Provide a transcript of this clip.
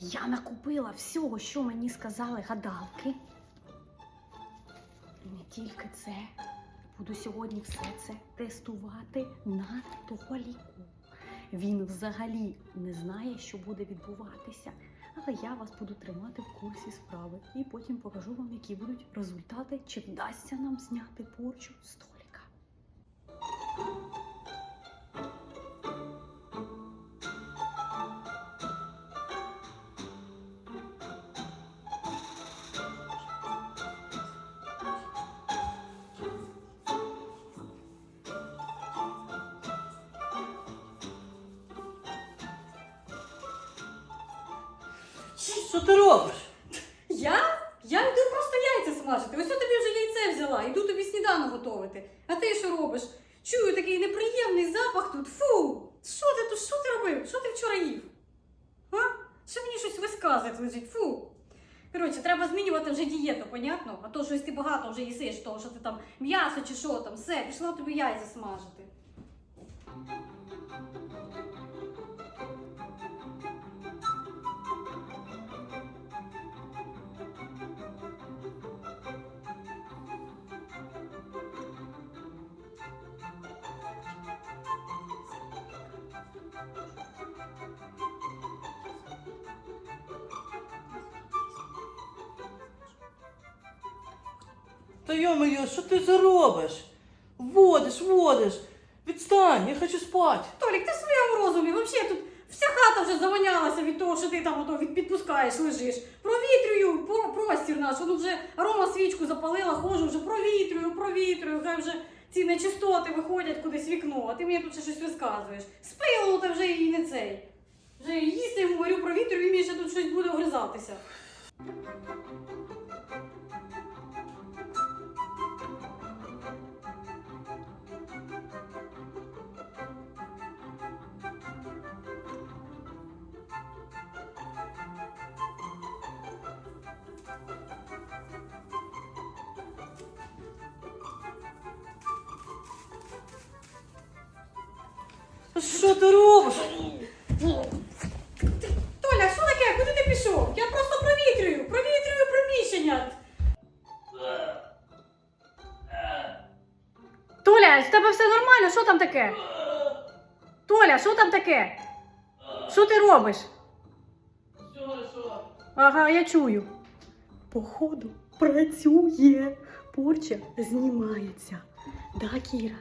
Я накупила всього, що мені сказали гадалки. І не тільки це. Буду сьогодні все це тестувати на Толіку. Він взагалі не знає, що буде відбуватися. Але я вас буду тримати в курсі справи і потім покажу вам, які будуть результати, чи вдасться нам зняти порчу 100%. Що ти робиш? Я? Я йду просто яйця смажити. Ось я тобі вже яйце взяла, йду тобі сніданок готувати. А ти що робиш? Чую такий неприємний запах тут. Фу! Що ти тут? Що ти робив? Що ти вчора їв? А? Що мені щось висказує лежить? Фу. Коротше, треба змінювати вже дієту, понятно? А то щось ти багато вже їсиш, того, що ти там м'ясо чи що там, все, пішла тобі яйця смажити. Та йо-моє, що ти заробиш? Водиш, водиш. Відстань, я хочу спати. Толік, ти в своєму розумі. Взагалі тут вся хата вже завонялася від того, що ти там ото від підпускаєш, лежиш. Провітрюю про- простір наш. Ну вже арома свічку запалила, ходжу, вже провітрюю, провітрюю. Хай вже ці нечистоти виходять кудись вікно, а ти мені тут ще щось розказуєш. Спило та вже і не цей. Вже їсти говорю провітрюю, і мені ще тут щось буде огризатися. Що ти робиш? Толя, що таке? Куди ти пішов? Я просто провітрюю, провітрюю приміщення. Толя, з тебе все нормально? Що там таке? Толя, що там таке? Що ти робиш? Ага, я чую. Походу, працює. Порча знімається. Да, Кіра?